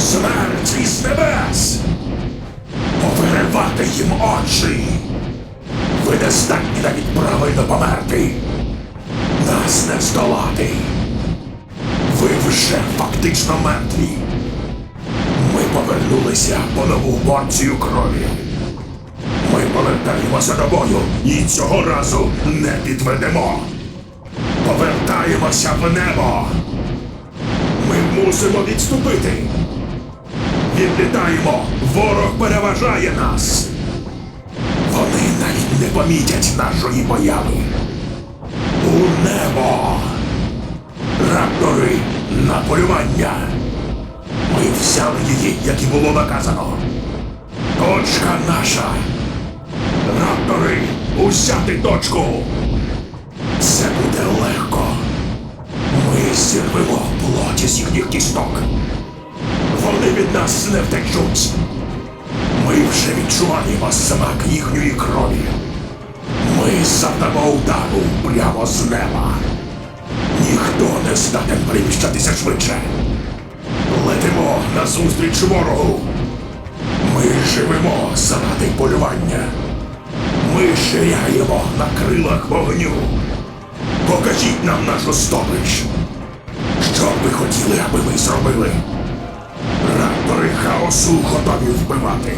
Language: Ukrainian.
Смерть із небес! Повиривати їм очі! Ви не здатні навіть правильно померти! Нас не здолати! Ви вже фактично мертві! Ми повернулися по нову порцію крові. Ми повертаємося до бою і цього разу не підведемо. Повертаємося в небо. Ми мусимо відступити. Відлітаємо. Ворог переважає нас. Вони навіть не помітять нашої появи. У небо. Раптори на полювання. Ми взяли її, як і було наказано. Точка наша. Раптори, узяти точку. Це буде легко. Ми зірвемо плоті з їхніх кісток. Від нас не втечуть. Ми вже відчуваємо смак їхньої крові. Ми завдамо удару прямо з неба. Ніхто не здатен переміщатися швидше. Летимо назустріч ворогу. Ми живемо заради полювання. Ми ширяємо на крилах вогню. Покажіть нам нашу здобич. Що б ви хотіли, аби ми зробили? Хаосу готові вбивати.